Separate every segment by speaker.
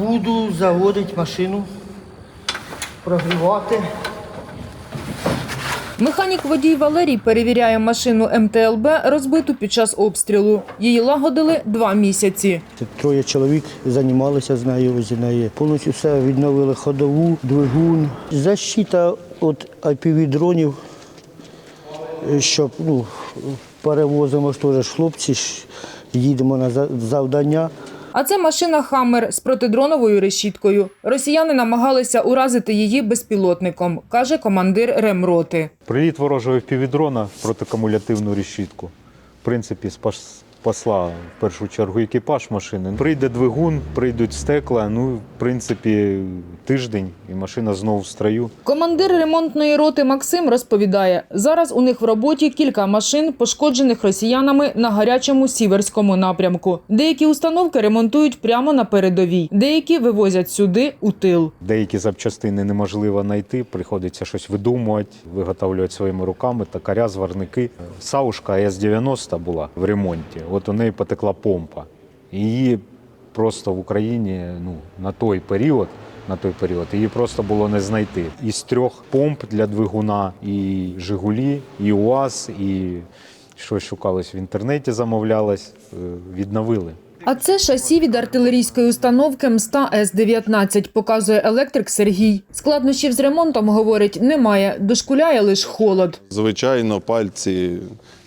Speaker 1: Буду заводити машину, прогрівати.
Speaker 2: Механік водій Валерій перевіряє машину МТЛБ, розбиту під час обстрілу. Її лагодили два місяці.
Speaker 1: Троє чоловік займалися з нею, возле неї. Повністю все відновили ходову, двигун. Защита від IPV-дронів, е, щоб ну, перевозимо ж теж хлопці, їдемо на завдання.
Speaker 2: А це машина Хаммер з протидроновою решіткою. Росіяни намагалися уразити її безпілотником, каже командир ремроти.
Speaker 3: Приліт ворожого півдрона в протикумулятивну решітку. В принципі, спас- спасла в першу чергу екіпаж машини. Прийде двигун, прийдуть стекла. Ну, в принципі, тиждень і машина знову в строю.
Speaker 2: Командир ремонтної роти Максим розповідає, зараз у них в роботі кілька машин, пошкоджених росіянами на гарячому сіверському напрямку. Деякі установки ремонтують прямо на передовій, деякі вивозять сюди у тил.
Speaker 3: Деякі запчастини неможливо знайти, приходиться щось видумувати, виготовлювати своїми руками, токаря, зварники. Саушка С-90 була в ремонті. От у неї потекла помпа. Її просто в Україні ну, на той період. На той період її просто було не знайти. Із трьох помп для двигуна і Жигулі, і УАЗ, і щось шукалось в інтернеті, замовлялось, е, відновили.
Speaker 2: А це шасі від артилерійської установки МСТА С-19, показує електрик Сергій. Складнощів з ремонтом, говорить, немає, дошкуляє лише холод.
Speaker 4: Звичайно, пальці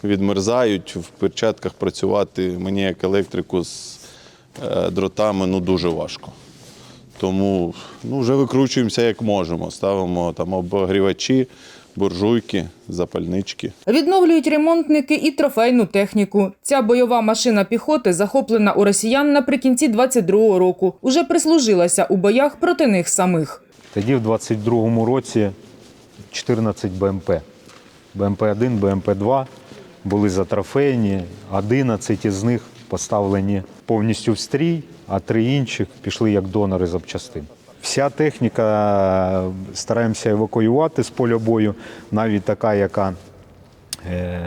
Speaker 4: відмерзають, в перчатках працювати мені як електрику з е, дротами ну, дуже важко. Тому ну, вже викручуємося як можемо. Ставимо там обогрівачі, буржуйки, запальнички.
Speaker 2: Відновлюють ремонтники і трофейну техніку. Ця бойова машина піхоти захоплена у росіян наприкінці 22-го року. Уже прислужилася у боях проти них самих.
Speaker 3: Тоді, в 22-му році, 14 БМП. БМП-1, БМП-2 були затрофейні, 11 із них поставлені повністю в стрій, а три інших пішли як донори запчастин. Вся техніка е, стараємося евакуювати з поля бою, навіть така, яка е,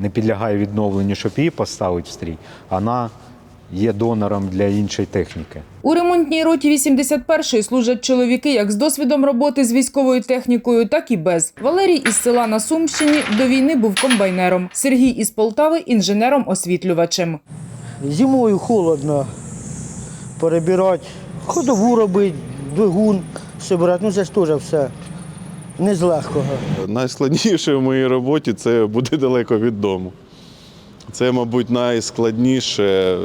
Speaker 3: не підлягає відновленню, щоб її поставити в стрій, вона є донором для іншої техніки.
Speaker 2: У ремонтній роті 81-ї служать чоловіки як з досвідом роботи з військовою технікою, так і без. Валерій із села на Сумщині до війни був комбайнером. Сергій із Полтави інженером-освітлювачем.
Speaker 1: Зимою холодно перебирати, ходову робити, двигун брати, Ну це ж теж все не з легкого.
Speaker 4: Найскладніше в моїй роботі це бути далеко від дому. Це, мабуть, найскладніше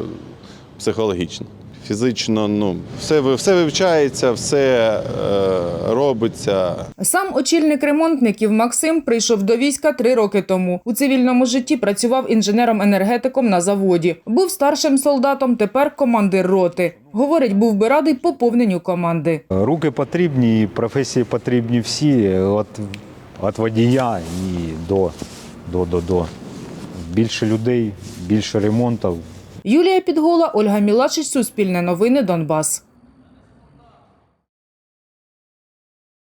Speaker 4: психологічно. Фізично, ну, все, ви- все вивчається, все е, робиться.
Speaker 2: Сам очільник ремонтників Максим прийшов до війська три роки тому. У цивільному житті працював інженером-енергетиком на заводі. Був старшим солдатом, тепер командир роти. Говорить, був би радий поповненню команди.
Speaker 3: Руки потрібні, професії потрібні всі, від, від водія і до, до, до, до. Більше людей, більше ремонтів,
Speaker 2: Юлія Підгола, Ольга Мілачич, Суспільне новини, Донбас.